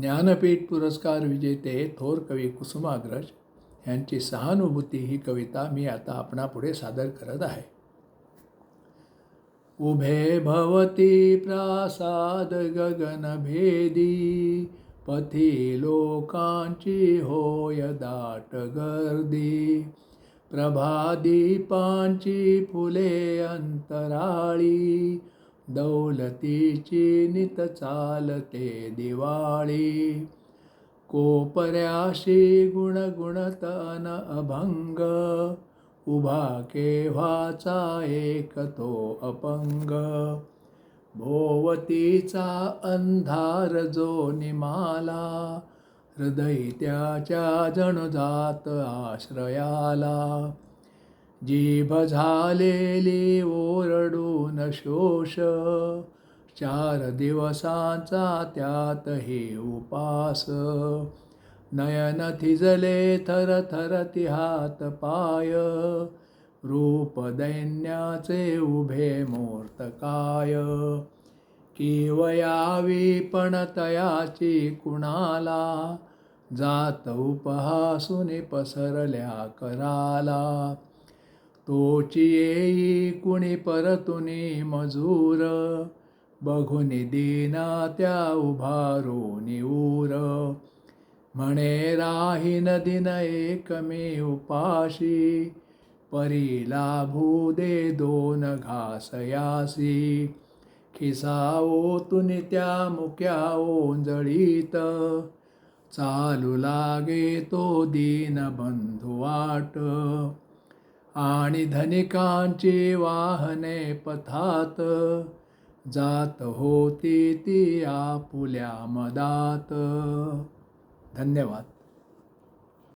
ज्ञानपीठ पुरस्कार विजेते थोर कवी कुसुमाग्रज यांची सहानुभूती ही कविता मी आता आपणापुढे सादर करत आहे. उभे भवती प्रासाद गगनभेदी पथी लोकांची होय दाट गर्दी. प्रभादीपांची फुले अंतराळी दौलतीची नित चालते दिवाळी. कोपऱ्याशी गुणगुणतन अभंग उभा केव्हाचा एक तो अपंग. भोवतीचा अंधार जो निमाला हृदय त्याच्या जणू जात आश्रयाला. जीभ झालेली ओरडून शोष. चार दिवसांचा त्यातही उपास. नयन थिजले थर थर तिहात पाय. रूप दैन्याचे उभे मूर्तकाय किवयावी पण तयाची कुणाला? जात उपहासुनी पसरल्या कराला. तोची येई कुणी परतुनी मजूर बघुनी देना त्या उभारून ऊर. म्हणे राहीन दिन एकमे उपाशी परिलाभू दे दोन घासयासी खिसाओ तुनी त्या मुक्या ओंजळीत चालू लागे तो दीन बंधू वाट. आणि धनिकांची वाहने पथात. जात होती ती आपुल्या मदात. धन्यवाद.